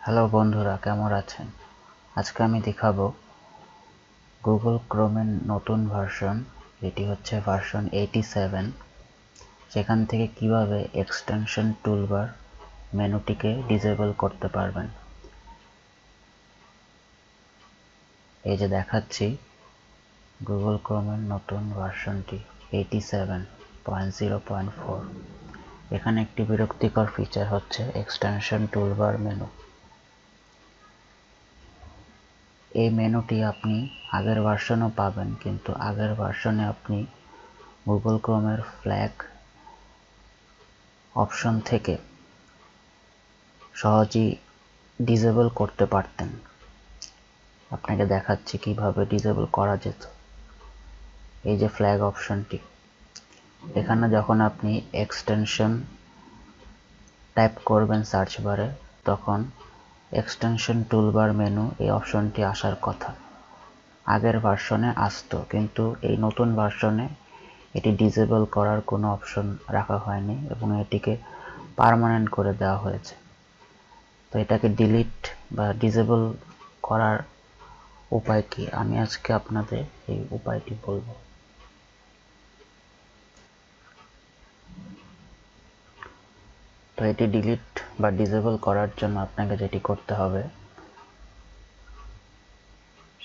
Hello বন্ধুরা, কেমন আছেন? আজকে আমি দেখাবো গুগল ক্রোমের নতুন ভার্সন এটি হচ্ছে ভার্সন এইটি সেভেন সেখান থেকে কীভাবে এক্সটেনশন টুলবার মেনুটিকে ডিসেবল করতে পারবেন। এই যে দেখাচ্ছি গুগল ক্রোমের নতুন ভার্সনটি eighty seven point zero point four এখানে একটি বিরক্তিকর ফিচার হচ্ছে এক্সটেনশন টুলবার মেনু এই মেনুটি আপনি আগের ভার্সনও পাবেন, কিন্তু আগের ভার্সনে আপনি গুগল ক্রোমের ফ্ল্যাগ অপশন থেকে সহজেই ডিসেবল করতে পারতেন। আপনাকে দেখাচ্ছি কীভাবে ডিসেবল করা যেত। এই যে ফ্ল্যাগ অপশনটি এখানে যখন আপনি এক্সটেনশন টাইপ করবেন সার্চ বারে তখন এক্সটেনশন টুলবার মেনু এই অপশনটি আসার কথা। আগের ভার্সনে আসতো, কিন্তু এই নতুন ভার্সনে এটি ডিসেবল করার কোনো অপশন রাখা হয়নি এবং এটিকে পারমানেন্ট করে দেওয়া হয়েছে। তো এটাকে ডিলিট বা ডিসেবল করার উপায় কি? আমি আজকে আপনাদের এই উপায়টি বলব। তো এটি ডিলিট বা ডিসেবল করার জন্য আপনাকে যেটি করতে হবে,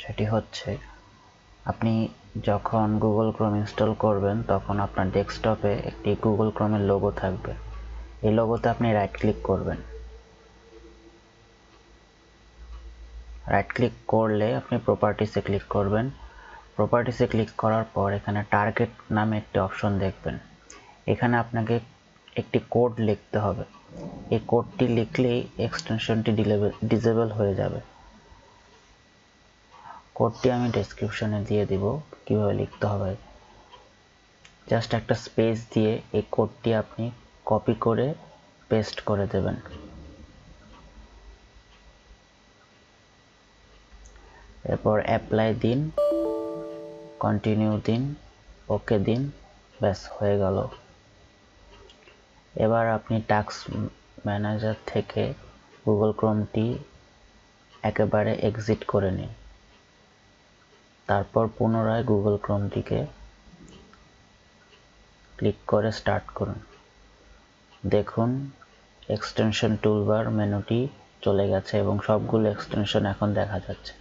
সেটি হচ্ছে আপনি যখন গুগল ক্রোম ইনস্টল করবেন, তখন আপনার ডেস্কটপে একটি গুগল ক্রোমের লোগো থাকবে। এই লোগোতে আপনি রাইট ক্লিক করবেন। রাইট ক্লিক করলে আপনি প্রপার্টিসে ক্লিক করবেন। প্রপার্টিসে ক্লিক করার পর এখানে টার্গেট নামে একটি অপশন দেখবেন। এখানে আপনাকে একটি কোড লিখতে হবে। এই কোডটি লিখলেই এক্সটেনশনটি ডিসেবল হয়ে যাবে। কোডটি আমি ডেসক্রিপশনে দিয়ে দিব কীভাবে লিখতে হবে। জাস্ট একটা স্পেস দিয়ে এই কোডটি আপনি কপি করে পেস্ট করে দেবেন। এরপর অ্যাপ্লাই দিন কন্টিনিউ দিন ওকে দিন, ব্যাস হয়ে গেল। এবার আপনি টাস্ক ম্যানেজার থেকে গুগল ক্রোমটি একেবারে এক্সিট করে নিন। তারপর পুনরায় গুগল ক্রোমটিকে ক্লিক করে স্টার্ট করুন। দেখুন এক্সটেনশন টুলবার মেনুটি চলে গেছে এবং সবগুলো এক্সটেনশন এখন দেখা যাচ্ছে।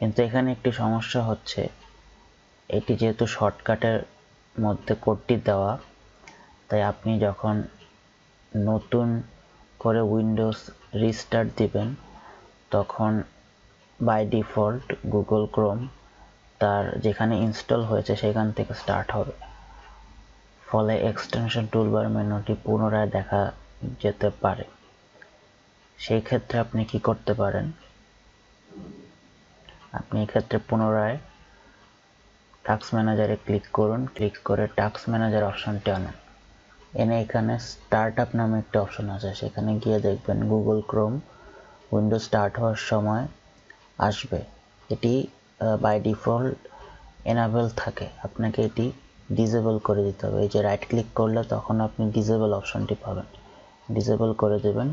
কিন্তু এখানে একটি সমস্যা হচ্ছে, এটি যেহেতু শর্টকাটের মধ্যে কোডটি দেওয়া তাই আপনি যখন নতুন করে উইন্ডোজ রিস্টার্ট দিবেন, তখন বাই ডিফল্ট গুগল ক্রোম তার যেখানে ইনস্টল হয়েছে সেখান থেকে স্টার্ট হবে। ফলে এক্সটেনশন টুলবার মেনুটি পুনরায় দেখা যেতে পারে। সেই ক্ষেত্রে আপনি কি করতে পারেন? আপনি এক্ষেত্রে পুনরায় টাস্ক ম্যানেজারে ক্লিক করুন। ক্লিক করে টাস্ক ম্যানেজার অপশনটি আনুন। এনে এখানে স্টার্ট আপ নামে একটা অপশন আছে। সেখানে গিয়ে দেখবেন গুগল ক্রোম উইন্ডো স্টার্ট হওয়ার সময় আসবে। এটি বাই ডিফল্ট এনাবেল থাকে। আপনাকে এটি ডিসেবল করে দিতে হবে। এই যে রাইট ক্লিক করলে তখন আপনি ডিসেবল অপশনটি পাবেন। ডিসেবল করে দেবেন,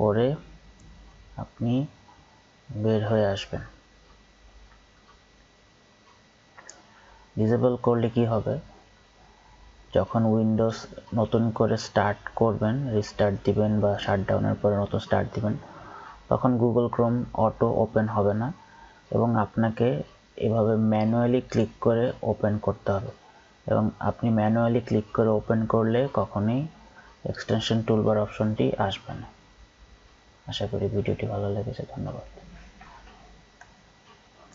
করে আপনি বের হয়ে আসবেন। ডিসেবল করলে কি হবে? যখন উইন্ডোজ নতুন করে স্টার্ট করবেন রিস্টার্ট দিবেন বা শাটডাউনের পরে নতুন স্টার্ট দিবেন, তখন গুগল ক্রোম অটো ওপেন হবে না এবং আপনাকে এভাবে ম্যানুয়ালি ক্লিক করে ওপেন করতে হবে। এবং আপনি ম্যানুয়ালি ক্লিক করে ওপেন করলে কখনোই এক্সটেনশন টুলবার অপশনটি আসবে না। আশা করি ভিডিওটি ভালো লেগেছে, ধন্যবাদ।